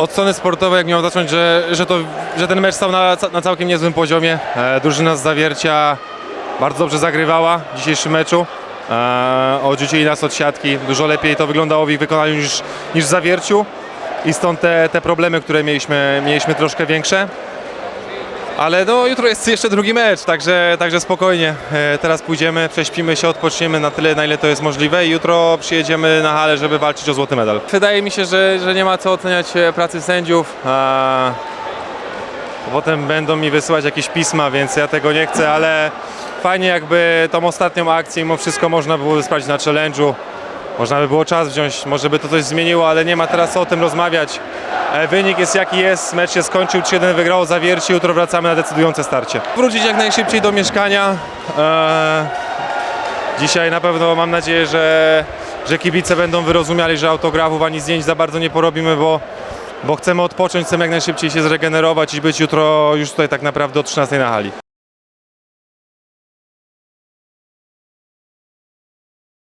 Od strony sportowej, jak miałem zacząć, że, że, to, że ten mecz stał na, na całkiem niezłym poziomie. E, drużyna z Zawiercia bardzo dobrze zagrywała w dzisiejszym meczu. E, odrzucili nas od siatki. Dużo lepiej to wyglądało w ich wykonaniu niż, niż w Zawierciu. I stąd te, te problemy, które mieliśmy, mieliśmy troszkę większe. Ale no, jutro jest jeszcze drugi mecz, także, także spokojnie. E, teraz pójdziemy, prześpimy się, odpoczniemy na tyle, na ile to jest możliwe i jutro przyjedziemy na halę, żeby walczyć o złoty medal. Wydaje mi się, że, że nie ma co oceniać e, pracy sędziów. A potem będą mi wysyłać jakieś pisma, więc ja tego nie chcę, ale fajnie jakby tą ostatnią akcję mimo wszystko można było sprawdzić na challenge'u. Można by było czas wziąć, może by to coś zmieniło, ale nie ma teraz co o tym rozmawiać. E, Wynik jest jaki jest, mecz się skończył, 3-1 wygrało Zawiercie, jutro wracamy na decydujące starcie. Wrócić jak najszybciej do mieszkania. E, Dzisiaj na pewno mam nadzieję, że, że kibice będą wyrozumiali, że autografów ani zdjęć za bardzo nie porobimy, bo, bo chcemy odpocząć, chcemy jak najszybciej się zregenerować i być jutro już tutaj tak naprawdę o 13 na hali.